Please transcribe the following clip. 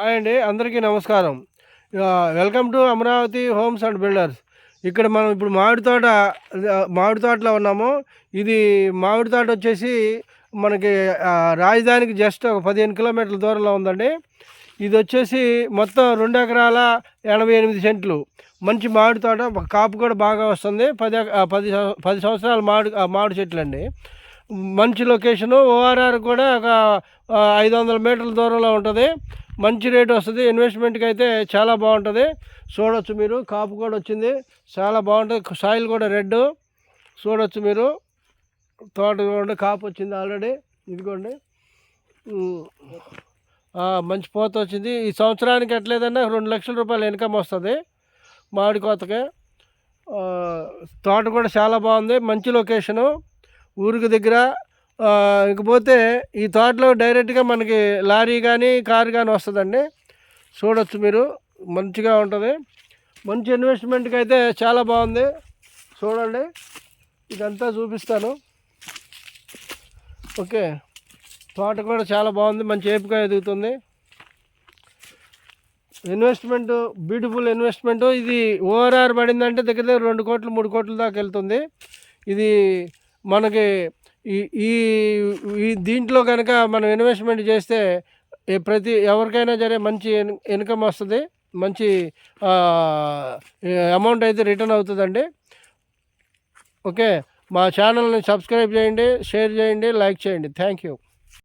Hi అండి అందరికీ నమస్కారం. Welcome to Amaravati homes and builders. ఇక్కడ మనం ఇప్పుడు మామిడి తోట మామిడి తోటలో ఉన్నాము. ఇది మామిడి తోట వచ్చేసి మనకి రాజధానికి జస్ట్ ఒక పదిహేను కిలోమీటర్ల దూరంలో ఉందండి. ఇది వచ్చేసి మొత్తం రెండు ఎకరాల ఎనభై ఎనిమిది సెంట్లు. మంచి మామిడి తోట కాపు కూడా బాగా వస్తుంది. పది పది పది సంవత్సరాల మామిడి మామిడి చెట్లు అండి మంచి లొకేషను ఓఆర్ఆర్ కూడా ఒక ఐదు వందల మీటర్ల దూరంలో ఉంటుంది. మంచి రేట్ వస్తుంది. ఇన్వెస్ట్మెంట్కి అయితే చాలా బాగుంటుంది. చూడొచ్చు మీరు. కాపు కూడా వచ్చింది. చాలా బాగుంటుంది. సాయిల్ కూడా రెడ్. చూడొచ్చు మీరు. తోట కూడా కాపు వచ్చింది ఆల్రెడీ. ఇదిగోండి. మంచి పోత వచ్చింది. ఈ సంవత్సరానికి ఎట్లేదన్నా రెండు లక్షల రూపాయలు ఇన్కమ్ వస్తుంది. మామిడి కోతకి. తోట కూడా చాలా బాగుంది. మంచి లొకేషను. ఊరికి దగ్గర ఇకపోతే ఈ తోటలో డైరెక్ట్గా మనకి లారీ కానీ కారు కానీ వస్తుందండి. చూడొచ్చు మీరు. మంచిగా ఉంటుంది. మంచి ఇన్వెస్ట్మెంట్కి అయితే చాలా బాగుంది. చూడండి. ఇదంతా చూపిస్తాను. ఓకే. తోట కూడా చాలా బాగుంది. మంచి ఏపుగా ఎదుగుతుంది. Investment beautiful investment. ఇది ఓఆర్ఆర్ పడిందంటే దగ్గర దగ్గర రెండు కోట్లు మూడు కోట్ల దాకా వెళ్తుంది. ఇది మనకి ఈ ఈ దీంట్లో కనుక మనం ఇన్వెస్ట్మెంట్ చేస్తే ఏ ప్రతి ఎవరికైనా సరే మంచి ఇన్కమ్ వస్తుంది మంచి అమౌంట్ అయితే రిటర్న్ అవుతుందండి. ఓకే మా ఛానల్ని సబ్స్క్రైబ్ చేయండి షేర్ చేయండి లైక్ చేయండి. Thank you